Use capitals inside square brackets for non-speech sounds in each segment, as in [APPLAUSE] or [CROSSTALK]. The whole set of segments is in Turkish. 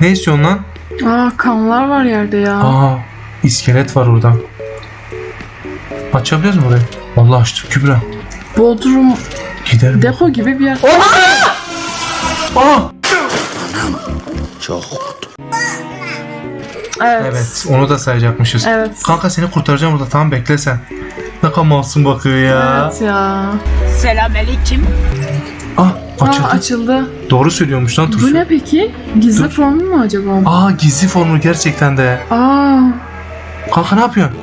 Ne istiyorsun lan? Aa kanlar var yerde ya. Aa iskelet var orada. Açabiliyoruz mu orayı? Allah açtık Kübra. Bodrum Gidelim. depo gibi bir yer. Aa! Evet. Evet onu da sayacakmışız. Evet. Kanka seni kurtaracağım burada tamam bekle sen. Ne kadar masum bakıyor ya. Evet ya. Selamünaleyküm. Ah açıldı. Aa açıldı. Doğru söylüyormuş lan Bu Turşu. ne peki? Gizli Dur. formu mu acaba? Aa gizli formül gerçekten de. Aa. Kanka ne yapıyorsun?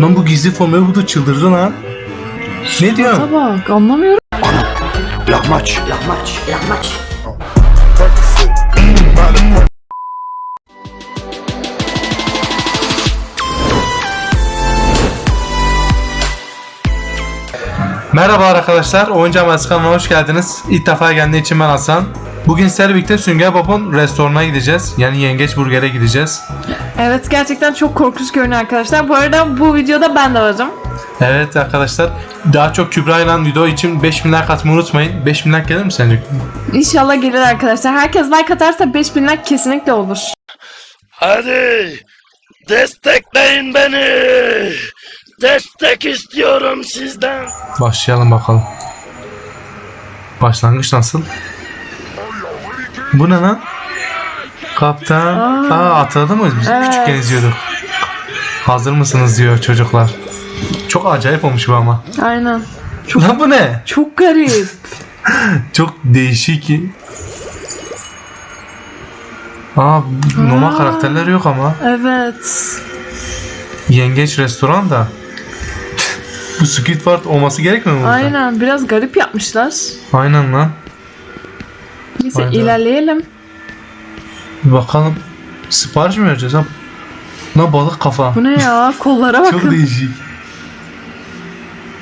Lan bu gizli formülü bu da çıldırdı lan. Ne diyorsun? Bak anlamıyorum. Lahmaç. Lahmaç. Lahmaç. Merhaba arkadaşlar, Oyuncu Aması kanalına hoş geldiniz. İlk defa geldiği için ben Hasan. Bugün birlikte Sünger Bob'un restoranına gideceğiz. Yani Yengeç Burger'e gideceğiz. Evet gerçekten çok korkunç görünüyor arkadaşlar. Bu arada bu videoda ben de varım. Evet arkadaşlar, daha çok Kübra ile video için 5000 like atmayı unutmayın. 5000 like gelir mi sence? İnşallah gelir arkadaşlar. Herkes like atarsa 5000 like kesinlikle olur. Hadi. Destekleyin beni. Destek istiyorum sizden. Başlayalım bakalım. Başlangıç nasıl? Bu ne lan? Kaptan. Aa. Aa, hatırladın mı? Biz Evet. küçükken izliyorduk. Hazır mısınız diyor çocuklar. Çok acayip olmuş bu ama. Aynen. Lan bu ne? Çok garip. [LAUGHS] Çok değişik. Aa, normal Aa. karakterler yok ama. evet. Yengeç restoran da. Bu Squidward olması gerekmiyor mu? burada? Aynen. Biraz garip yapmışlar. Aynen lan. Neyse Aynen. ilerleyelim. Bir bakalım. Sipariş mi vereceğiz ha? Lan balık kafa. Bu ne ya? [LAUGHS] Kollara Çok bakın. değişik.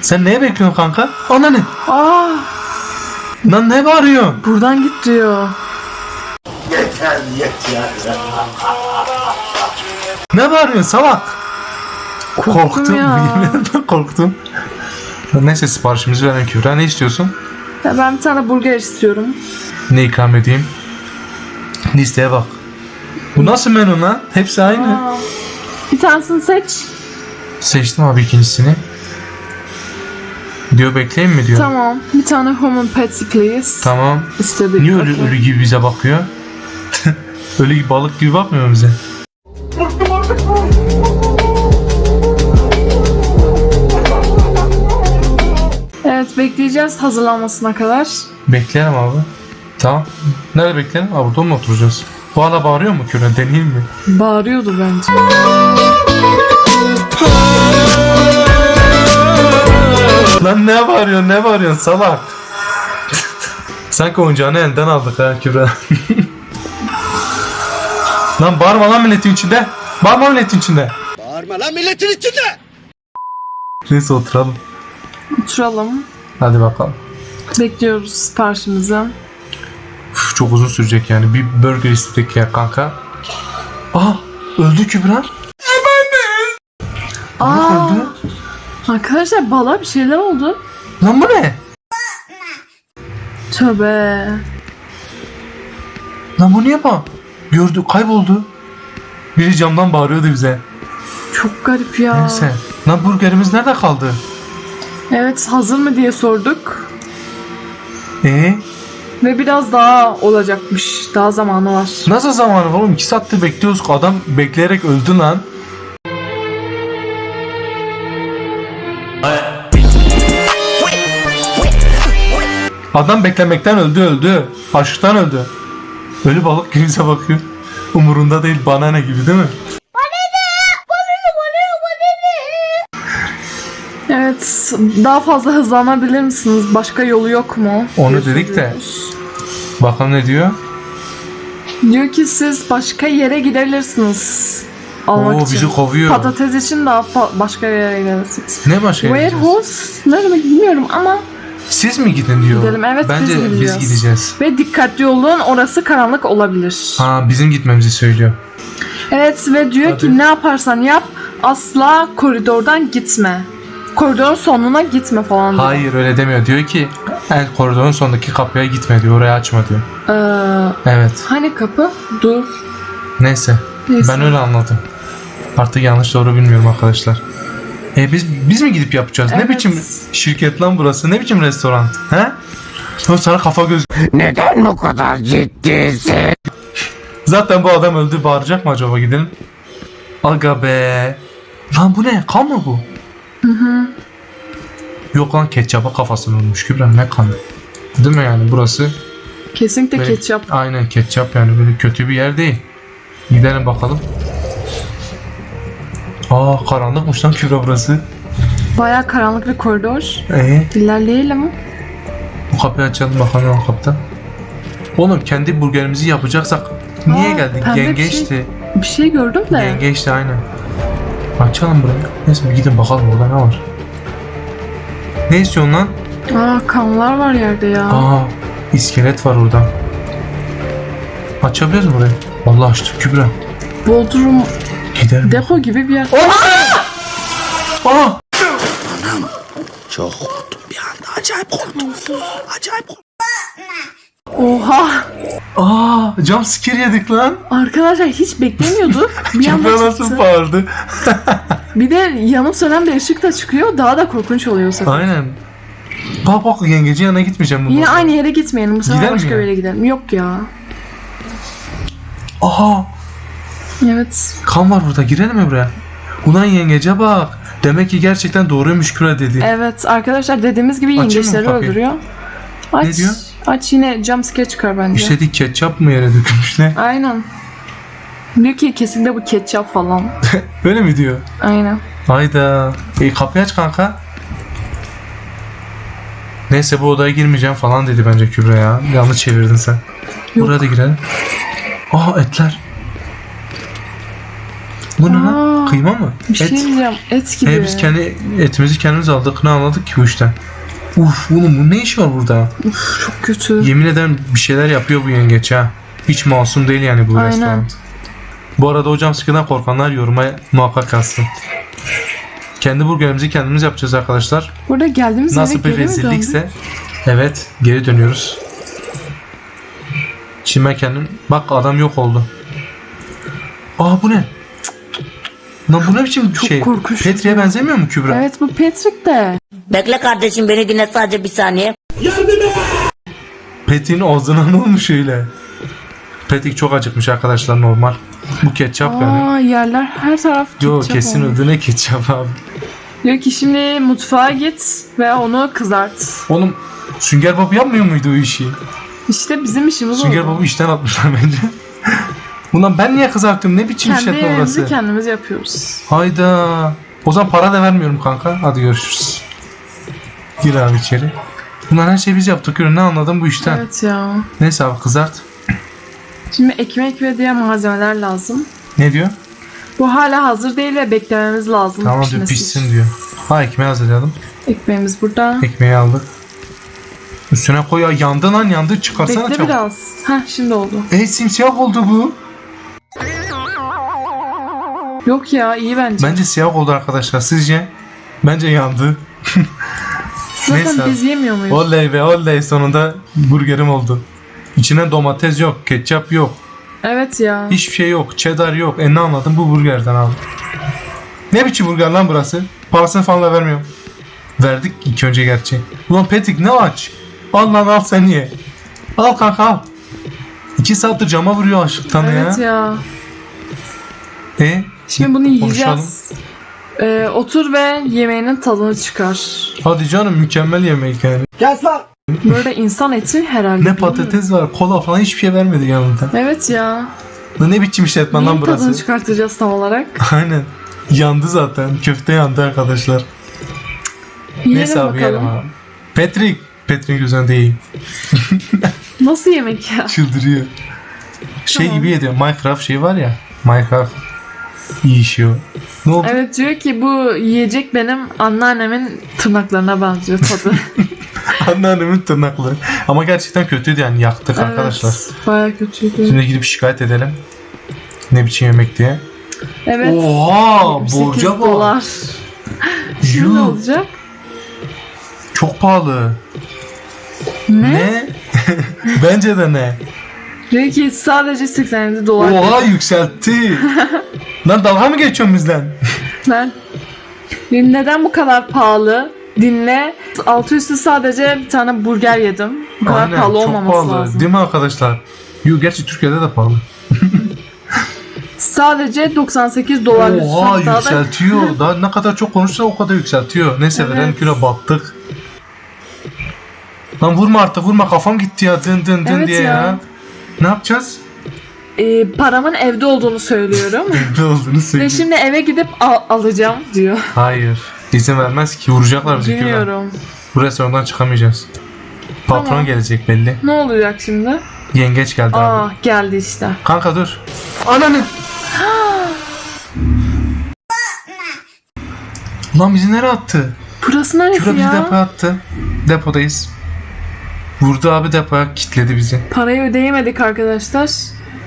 Sen neye bekliyorsun kanka? Ana ne? Aa, Lan ne bağırıyorsun? buradan git diyor. Yeter yeter. Ne bağırıyorsun salak? Korktum. ya. Yemin [LAUGHS] ederim korktum. Neyse siparişimizi verelim Kübra. Ne istiyorsun? Ya ben bir tane burger istiyorum. Ne ikram edeyim? Listeye bak. Bu nasıl menü lan? Hepsi aynı. Aa, bir tanesini seç. Seçtim abi ikincisini. Diyor bekleyeyim mi diyor. Tamam. Bir tane human patty please. Tamam. İstedik. Niye ölü, Okey. ölü gibi bize bakıyor? [LAUGHS] ölü gibi balık gibi bakmıyor mu bize? Bekleyeceğiz hazırlanmasına kadar. Bekleyelim abi. Tamam. Nerede bekleyelim? Abi burada mı oturacağız? Bu hala bağırıyor mu ki öyle? Deneyeyim mi? Bağırıyordu bence. Lan ne bağırıyorsun ne bağırıyorsun salak? Sanki oyuncağını elden aldık ha Kübra. [LAUGHS] lan bağırma lan milletin içinde. Bağırma milletin içinde. Bağırma lan milletin içinde. Neyse oturalım. Oturalım. Hadi bakalım. Bekliyoruz siparişimizi. Uf, çok uzun sürecek yani. Bir burger istedik ya kanka. Aa öldü Kübra. Aa, Öldü. arkadaşlar bala bir şeyler oldu. Lan bu ne? Tövbe. Lan bu niye bak? Gördü kayboldu. Biri camdan bağırıyordu bize. Çok garip ya. Neyse. Lan burgerimiz nerede kaldı? Evet hazır mı diye sorduk. Ee, Ve biraz daha olacakmış. Daha zamanı var. nasıl zamanı var oğlum? 2 saattir bekliyoruz. Adam bekleyerek öldü lan. Adam beklemekten öldü öldü. Açlıktan öldü. Ölü balık [LAUGHS] bize bakıyor. Umurunda değil bana ne gibi değil mi? Evet daha fazla hızlanabilir misiniz? Başka yolu yok mu? Onu dedik de. Bakalım ne diyor? Diyor ki siz başka yere gidebilirsiniz. Almak Oo için. bizi kovuyor. Patates için daha fa- başka yere gidebilirsiniz. Ne başka gideceğiz? Warehouse ne demek bilmiyorum ama Siz mi gidin diyor. Gidelim, evet, Bence biz gideceğiz. gideceğiz. ve dikkatli olun orası karanlık olabilir. Ha bizim gitmemizi söylüyor. Evet ve diyor Hadi. ki ne yaparsan yap asla koridordan gitme. Koridorun sonuna gitme falan diyor. Hayır öyle demiyor. Diyor ki En koridorun sondaki kapıya gitme diyor. Oraya açma diyor. Ee, Evet. hani kapı? Dur. Neyse. Neyse. Ben öyle anladım. Artık yanlış doğru bilmiyorum arkadaşlar. E biz biz mi gidip yapacağız? Ne Evet. biçim şirket lan burası? Ne biçim restoran? He? O sana kafa göz. Neden bu kadar ciddisin? Zaten bu adam öldü. Bağıracak mı acaba gidelim? Aga be. Lan bu ne? Kan mı bu? Hı hı. Yok lan ketçapa kafasını vurmuş Kübra ne kan? Değil mi yani burası? Kesinlikle Böyle- ketçap. Aynen ketçap yani böyle kötü bir yer değil. Gidelim bakalım. Aa karanlıkmış lan Kübra burası. Baya karanlık bir koridor. Ee, İlerleyelim. bu kapıyı açalım bakalım o kapıda. Oğlum kendi burgerimizi yapacaksak niye Aa, geldik? pembe bir Yengeçti. Bir şey gördüm de. Yengeçti aynen. Açalım burayı. Neyse bir gidin bakalım orada ne var. Ne istiyorsun lan? Aa kanlar var yerde ya. Aa iskelet var orada. Açabiliyoruz mu burayı? Allah açtık Kübra. Bodrum Gidelim. depo gibi bir yer. Aa! Çok korktum bir anda. Acayip korktum. Acayip korktum. Oha! Aa! Jump scare yedik lan. Arkadaşlar hiç beklemiyorduk. [LAUGHS] Bir anda Kübra nasıl çıktı. bağırdı? [LAUGHS] Bir de yanıp sönen bir ışık da çıkıyor. Daha da korkunç oluyor bu sefer. Aynen. Bak bak yengecin yanına gitmeyeceğim bundan Yine aynı yere gitmeyelim. Bu sefer Gider mi başka ya? bir yere gidelim. Yok ya. Aha! Evet. Kan var burada girelim mi buraya? Ulan yengece bak. Demek ki gerçekten doğruymuş Kübra dedi. Evet arkadaşlar dediğimiz gibi Açayım mı yengeçleri kapıyı? öldürüyor. Aç. Ne diyor? Aç yine jumpscare çıkar bence. İşledik ketçap mı yere dökülmüş ne? Aynen. Diyor ki kesinlikle bu ketçap falan. [LAUGHS] Öyle mi diyor? Aynen. Hayda. E kapıyı aç kanka. Neyse bu odaya girmeyeceğim falan dedi bence Kübra ya. Yanlış çevirdin sen. Yok. Buraya da girelim. Aa etler. Bu ne lan? Kıyma mı? Bir şey Et. diyeceğim. Et gibi. He biz kendi etimizi kendimiz aldık. Ne anladık ki bu işten? Uf oğlum bu ne iş var burada? Çok kötü. Yemin ederim bir şeyler yapıyor bu yengeç ha. Hiç masum değil yani bu Aynen. restoran. Bu arada hocam sıkıdan korkanlar yoruma muhakkak yazsın. Kendi burgerimizi kendimiz yapacağız arkadaşlar. Burada geldiğimiz Nasıl bir rezillikse evet geri dönüyoruz. Şimdi kendim bak adam yok oldu. Aa bu ne? Lan bu ne biçim Çok şey? korkunç. Petri'ye benzemiyor mu Kübra? Evet bu Patrick de. Bekle kardeşim beni dinle sadece bir saniye. Petin ağzına ne olmuş öyle? Petik çok acıkmış arkadaşlar normal. Bu ketçap yani. Aa yerler her taraf Yo ketçap kesin olmuş. öldü ne ketçap abi. Diyor ki şimdi mutfağa git ve onu kızart. Oğlum Sünger Bob yapmıyor muydu o işi? İşte bizim işimiz Sünger. Bob'u işten atmışlar bence. [LAUGHS] Ulan ben niye kızarttım? Ne biçim Kendi işletme yemeğimizi burası? kendimiz yapıyoruz. Hayda. O zaman para da vermiyorum kanka. Hadi görüşürüz. Gir abi içeri. Bunlar her şeyi biz yaptık. Ürün ne anladım bu işten. Evet ya. Neyse abi kızart. Şimdi ekmek ve diğer malzemeler lazım. Ne diyor? Bu hala hazır değil ve beklememiz lazım. Tamam diyor pişmesi pişsin diyor. Ha ekmeği hazırlayalım. Ekmeğimiz burada. Ekmeği aldık. Üstüne koy ya yandı lan yandı çıkarsana Bekle çabuk. biraz. Heh şimdi oldu. E simsiyah oldu bu. Yok ya iyi bence. Bence siyah oldu arkadaşlar. Sizce? Bence yandı. [LAUGHS] Zaten neyse. biz yemiyor muyuz? Oley be oley sonunda burgerim oldu. İçine domates yok, ketçap yok, Evet ya. hiçbir şey yok, cheddar yok. E ne anladım bu burgerden abi. Ne biçim burger lan burası? Parasını falan da vermiyorum. Verdik ilk önce gerçi. Ulan Petik ne aç? Al lan al sen ye. Al kanka al. İki saattir cama vuruyor açlıktan Evet ya. ya. E? Şimdi bunu konuşalım. Ee, otur ve yemeğinin tadını çıkar. Hadi canım mükemmel yemek yani. Böyle insan eti herhalde. Ne patates var, kola falan hiçbir şey vermedi yanında. Evet ya. Lan Ne biçim işletmen lan Neyin tadını burası? çıkartacağız tam olarak? [LAUGHS] Aynen. Yandı zaten. Köfte yandı arkadaşlar. Yiyelim Neyse abi bakalım. yiyelim abi. Patrick. Patrick gözüne değil. Nasıl yemek ya? Çıldırıyor. Şey Tamam. gibi ediyor. Minecraft şey var ya. Minecraft. İyi işiyor. Ne oldu? Evet diyor ki bu yiyecek benim anneannemin tırnaklarına benziyor tadı. [LAUGHS] Anneannemin tırnakları. Ama gerçekten kötüydü yani yaktık arkadaşlar. Evet, baya kötüydü. Şimdi gidip şikayet edelim. Ne biçim yemek diye. Evet. Oha! 8 Borca bak. dolar. Şimdi ne olacak? Çok pahalı. Ne? [LAUGHS] Bence de ne? Diyor ki sadece 87 dolar. Oha yükseltti. [LAUGHS] Lan dalga mı geçiyorsun bizden? [LAUGHS] Ben neden bu kadar pahalı? Dinle. Altı üstü sadece bir tane burger yedim. Bu kadar Aynen, pahalı çok olmaması pahalı. lazım. Değil mi arkadaşlar? Yo, gerçi Türkiye'de de pahalı. Sadece 98 dolar. Oha Daha da- yükseltiyor. Daha ne kadar çok konuşsa o kadar yükseltiyor. Neyse Evet. veren küre battık. Lan vurma artık vurma kafam gitti ya dın dın dın Evet diye ya. ya. Ne yapacağız? Ee, paramın evde olduğunu söylüyorum. [LAUGHS] Ne olduğunu Ve söyle. şimdi eve gidip al- alacağım diyor. Hayır. İzin vermez ki vuracaklar bizi güven. Bilmiyorum. Bu restorandan çıkamayacağız. Patron Tamam. gelecek belli. Ne olacak şimdi? Yengeç geldi abi. Aa geldi işte. Kanka dur. Ananı. [GASPS] Lan bizi nereye attı? Burası neresi Şura bizi ya? depoya attı. Depodayız. Vurdu abi depoya kilitledi bizi. Parayı ödeyemedik arkadaşlar.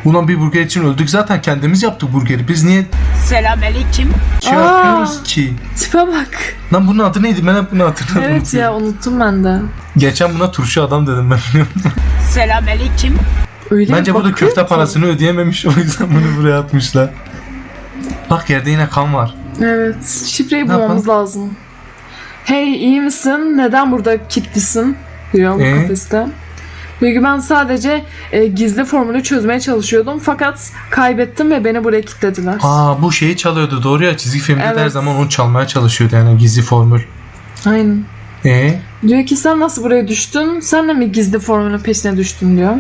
Ulan bir burger için öldük zaten kendimiz yaptık burgeri. Biz niye Selamünaleyküm. şey Aa. yapıyoruz ki? Tipe bak. Lan bunun adı neydi? Ben hep bunu hatırlamıyorum. Evet ya unuttum ben de. Geçen buna turşu adam dedim ben. [LAUGHS] Selamünaleyküm. Öyle Bence burada bakıyor köfte ki. parasını ödeyememiş o yüzden bunu buraya atmışlar. Bak yerde yine kan var. Evet. Şifreyi Ne bulmamız lazım. Hey iyi misin? Neden burada kilitlisin? Diyor bu Ee? kafeste. Çünkü ben sadece e, gizli formülü çözmeye çalışıyordum fakat kaybettim ve beni buraya kilitlediler. Aa bu şeyi çalıyordu doğru ya çizgi filmde de her Evet. zaman onu çalmaya çalışıyordu yani gizli formül. Aynen. E Diyor ki sen nasıl buraya düştün? Sen de mi gizli formülün peşine düştün diyor.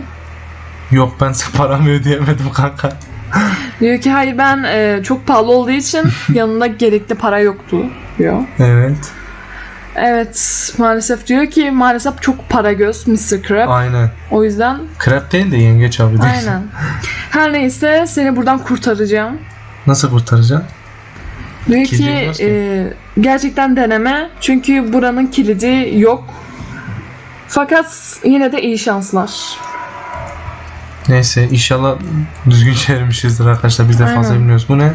yok ben [LAUGHS] paramı ödeyemedim kanka. [LAUGHS] Diyor ki hayır ben e, çok pahalı olduğu için [LAUGHS] yanında gerekli para yoktu diyor. Evet. Evet maalesef diyor ki maalesef çok para göz Mr. Crab. Aynen. O yüzden Krep değil de yengeç abi değil. aynen. Her neyse seni buradan kurtaracağım. Nasıl kurtaracaksın? Diyor ki e, gerçekten deneme çünkü buranın kilidi yok. Fakat yine de iyi şanslar. Neyse inşallah düzgün çevirmişizdir arkadaşlar. Biz de fazla bilmiyoruz. Bu ne?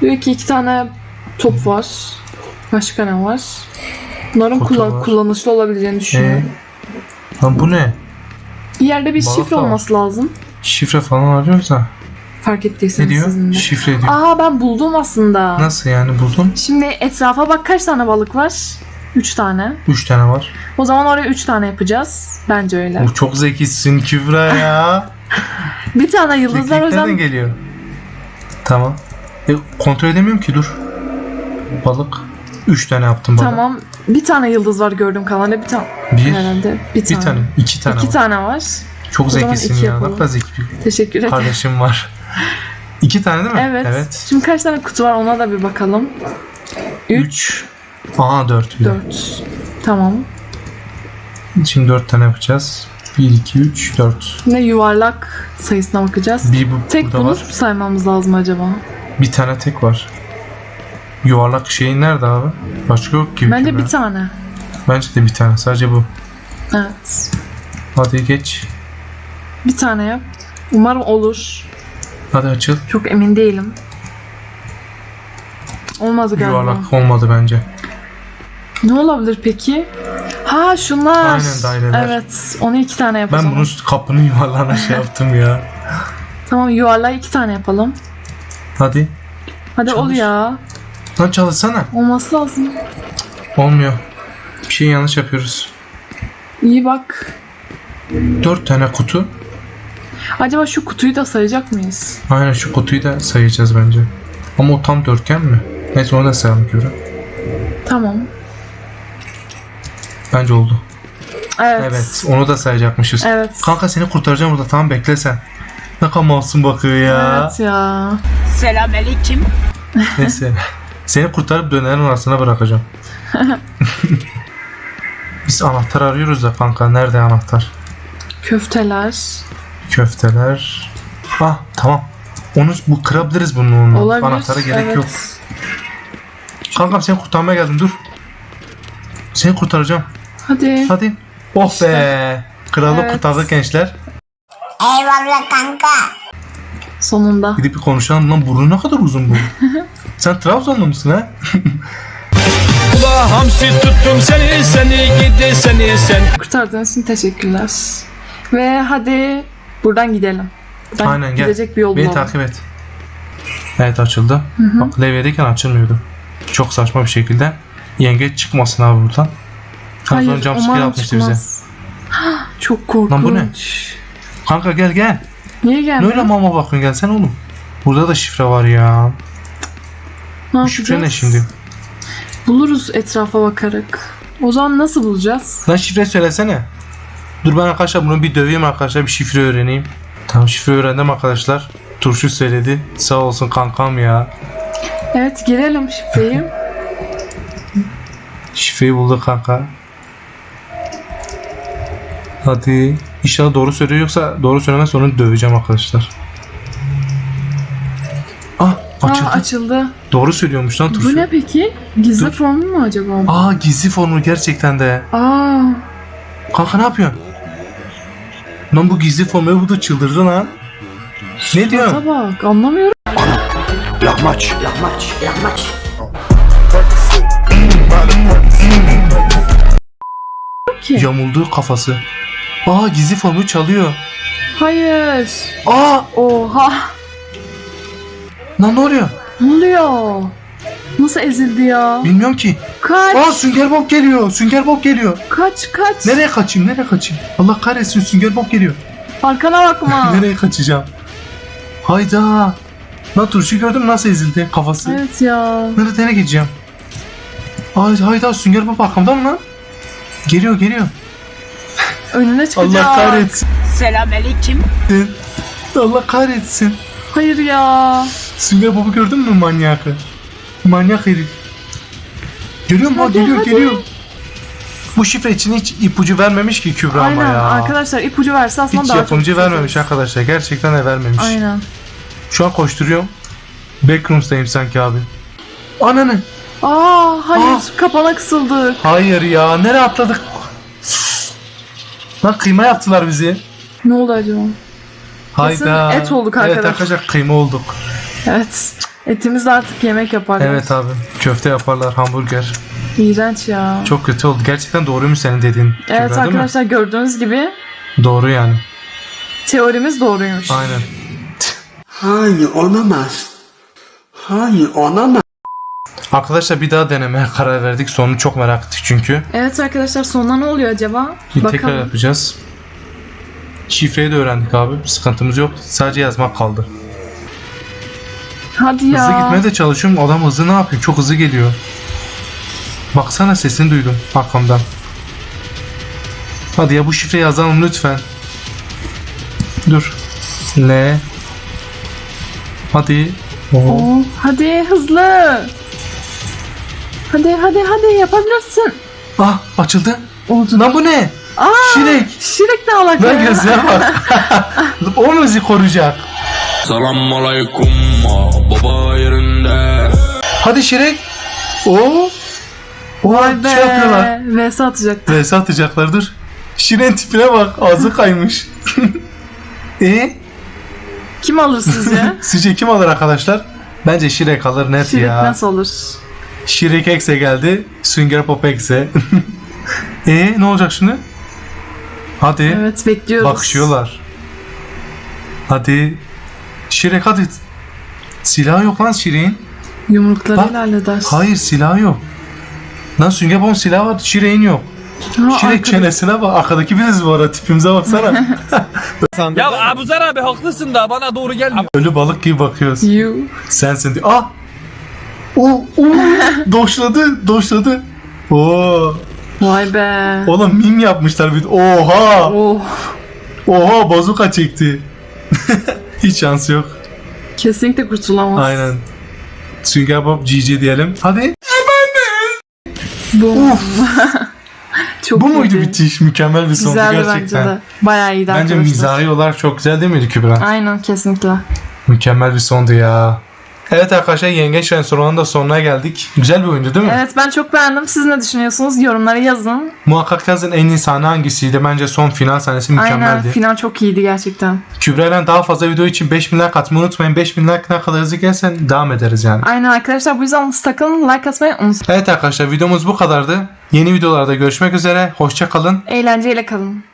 Diyor ki iki tane top var. Başka ne var? Bunların kullan- kullanışlı olabileceğini Ee, düşünüyorum. lan bu ne? Bir yerde bir balık şifre var. olması lazım. Şifre falan arıyoruz da. Fark Ne ettiyseniz diyor? sizin de. Şifre diyor. Aa ben buldum aslında. Nasıl yani buldun? Şimdi etrafa bak kaç tane balık var? Üç tane. Üç tane var. O zaman oraya üç tane yapacağız. Bence öyle. O çok zekisin Kübra ya. [LAUGHS] Bir tane yıldız var o Zekilik nereden yüzden. geliyor? Tamam. E, kontrol edemiyorum ki dur. Balık. Üç tane yaptım balık. Tamam. Bir tane yıldız var gördüğüm kadarıyla. Bir tane. Bir, Herhalde. Bir bir tane. tane, iki tane İki var. tane var. Çok O zekisin ya. Ne kadar zeki bir Teşekkür ederim. kardeşim var. [LAUGHS] İki tane değil mi? Evet. Evet. Şimdi kaç tane kutu var ona da bir bakalım. Üç, Üç. Aha dört bir dört. Tamam. Şimdi dört tane yapacağız. Bir, iki, üç, dört. Yine yuvarlak sayısına bakacağız. Bir bu, Tek bunu var. saymamız lazım acaba. Bir tane tek var. Yuvarlak şeyin nerede abi? Başka yok. Bence Kübra. bir tane. Bence de bir tane. Sadece bu. Evet. Hadi geç. Bir tane yap. Umarım olur. Hadi açıl. Çok emin değilim. Olmadı galiba. Yuvarlak olmadı bence. Ne olabilir peki? Ha şunlar. Aynen, daireler. Evet. Onu iki tane Ben yapalım. bunun kapının yuvarlağına şey [LAUGHS] yaptım ya. Tamam yuvarlağı iki tane yapalım. Hadi. Hadi ol Çalış. ya. Lan çalışsana. Olması lazım. Olmuyor. Bir şey yanlış yapıyoruz. İyi bak. Dört tane kutu. Acaba şu kutuyu da sayacak mıyız? Aynen şu kutuyu da sayacağız bence. Ama o tam dörtgen mi? Neyse onu da sayalım Kübra. Tamam. Bence oldu. Evet. Evet. Onu da sayacakmışız. Evet. Kanka seni kurtaracağım burada. Tamam bekle sen. Ne kadar masum bakıyor ya. Evet ya. Selamünaleyküm. Neyse. [LAUGHS] Seni kurtarıp dönerin arasına bırakacağım. [LAUGHS] Biz anahtar arıyoruz da kanka. Nerede anahtar? Köfteler. Köfteler. Ah tamam. Onu bu kırabiliriz bunun onunla. Olabilir. Anahtara gerek evet. yok. Kankam seni kurtarmaya geldim dur. Seni kurtaracağım. Hadi. Hadi. Oh İşte. be. Kralı Evet. kurtardık gençler. Eyvallah kanka. Sonunda. Gidip bir konuşalım lan burnu ne kadar uzun bu. [LAUGHS] Sen Trabzonlu musun ha? [LAUGHS] Ula hamsi tuttum seni seni gidi seni sen Kurtardığınız için teşekkürler. Ve hadi buradan gidelim. Ben Aynen gel. Gidecek bir yol Beni bulalım. takip et. Evet açıldı. Bak levyedeyken açılmıyordu. Çok saçma bir şekilde. Yengeç çıkmasın abi buradan. Az önce jumpscare umarım atmıştı bize. çıkmaz. [GASPS] Çok korkunç. Lan bu ne? Kanka gel gel. Niye gelmiyor? öyle mama bakıyorsun gelsene oğlum. Burada da şifre var ya. Ne Bu şifre ne şimdi? Buluruz etrafa bakarak. O zaman nasıl bulacağız? Lan şifre söylesene. Dur ben arkadaşlar bunu bir döveyim arkadaşlar bir şifre öğreneyim. Tamam şifre öğrendim arkadaşlar. Turşu söyledi. Sağ olsun kankam ya. Evet girelim şifreyi. [LAUGHS] Şifreyi bulduk kanka. Hadi. İnşallah doğru söylüyor yoksa doğru söylemezse onu döveceğim arkadaşlar. Ah açıldı. Aa açıldı. Doğru söylüyormuş lan Bu turşu. ne peki? Gizli Dur. formu mu acaba? Aa gizli formül gerçekten de. Aa, Kanka ne yapıyorsun? Lan bu gizli formülü bu da çıldırdı lan. Ne diyorsun? şurada bak anlamıyorum Lahmaç. Lahmaç. Lahmaç. Yamuldu kafası. Aa gizli formülü çalıyor. Hayır. Aa Oha. lan ne oluyor? Ne oluyor? Nasıl ezildi ya? Bilmiyorum ki. Kaç, Aa Sünger Bob geliyor. Sünger Bob geliyor. kaç, kaç. Nereye kaçayım? Nereye kaçayım? Allah kahretsin Sünger Bob geliyor. Arkana bakma. [LAUGHS] Nereye kaçacağım? Hayda. Lan turşu gördün mü nasıl ezildi kafası? evet ya. Nerede nereye gideceğim? Ay hayda Sünger Bob arkamda mı lan? Geliyor geliyor. Önüne çıkacak. Allah kahretsin. Selamünaleyküm. Allah kahretsin. Hayır ya. Sünger Bob'u gördün mü manyakı? Manyak herif. Görüyor musun? Hadi, geliyor hadi. geliyor. Bu şifre için hiç ipucu vermemiş ki Kübra ama Aynen ya. arkadaşlar ipucu verse aslında hiç daha yapımcı çok vermemiş arkadaşlar. Gerçekten de vermemiş. Aynen. Şu an koşturuyorum. Backrooms'tayım sanki abi. Ananı. Aa hayır Aa. kapana kısıldık. Hayır ya. Nereye atladık? Lan kıyma yaptılar bizi. Ne oldu acaba? Hayda. et olduk Evet arkadaşlar. arkadaşlar kıyma olduk. Evet. Etimiz de artık yemek yapar. Evet abi. Köfte yaparlar hamburger. İğrenç ya. Çok kötü oldu. Gerçekten doğruymuş senin dediğin. Kübra, Evet mi? arkadaşlar gördüğünüz gibi Doğru yani. teorimiz doğruymuş. Aynen. Hayır olamaz. Hayır olamaz. Arkadaşlar bir daha denemeye karar verdik. Sonunu çok merak ettik çünkü. Evet arkadaşlar sonunda ne oluyor acaba? Bir tekrar Bakalım. yapacağız. Şifreyi de öğrendik abi. Sıkıntımız yok. Sadece yazmak kaldı. Hadi ya. Hızlı gitmeye de çalışıyorum. Adam hızlı ne yapıyor? Çok hızlı geliyor. Baksana sesini duydum arkamdan. Hadi ya bu şifreyi yazalım lütfen. Dur. L. Hadi. O. Oo, hadi hızlı. Hadi hadi hadi yapabilirsin. Ah açıldı. Oldu. Lan bu ne? Aa, Şirek. Şirek ne alaka Lan gözüne bak. [LAUGHS] o mu bizi koruyacak? Selam aleyküm baba yerinde Hadi Şirek. Oo. O Vay be. şey yapıyorlar. Vs atacak. VS atacaklar dur. Şiren tipine bak ağzı kaymış. [LAUGHS] e Kim alır sizce? [LAUGHS] sizce kim alır arkadaşlar? Bence Şirek alır net Şirek ya. nasıl olur? Şirek Ekse geldi. Sünger Pop Ekse. [LAUGHS] e ne olacak şimdi? Hadi. Evet bekliyoruz. Bakışıyorlar. Hadi. Şirek hadi. Silah yok lan Şirek'in. Yumruklarıyla halleder. Hayır silah yok. Lan Sünger Bob'un silahı var. Şirek'in yok. Ha, Şirek arkada- çenesine bak. Arkadaki biziz bu arada. Tipimize baksana. [LAUGHS] Ya Abuzer abi haklısın da bana doğru gelmiyor Ölü balık gibi bakıyoruz. You. Sensin diyor. Ah! O, o, [LAUGHS] doşladı, doşladı. Oo, Vay be. oğlum mim yapmışlar bir. Oha! Oh. Oha bazuka çekti. [LAUGHS] Hiç şansı yok. Kesinlikle kurtulamaz. Aynen. Sünger Bob GG diyelim. Hadi. Bu. [LAUGHS] Çok Bu muydu iyiydi. bitiş? Mükemmel bir sondu Güzeldi gerçekten. bence de. Bayağı iyiydi Bence arkadaşlar. mizahi olarak çok güzel değil miydi Kübra? Aynen kesinlikle. Mükemmel bir sondu ya. Evet arkadaşlar Yengeç Restoranı'nın da sonuna geldik. Güzel bir oyundu değil mi? Evet ben çok beğendim. Siz ne düşünüyorsunuz? Yorumlara yazın. Muhakkak yazın en iyi sahne hangisiydi? Bence son final sahnesi Aynen mükemmeldi. final çok iyiydi gerçekten. Kübra ile daha fazla video için 5000 like atmayı unutmayın. 5000 like ne kadar hızlı gelsen devam ederiz yani. Aynen arkadaşlar bu yüzden takılın like atmayı unutmayın. Evet arkadaşlar videomuz bu kadardı. Yeni videolarda görüşmek üzere. Hoşça kalın. Eğlenceyle kalın.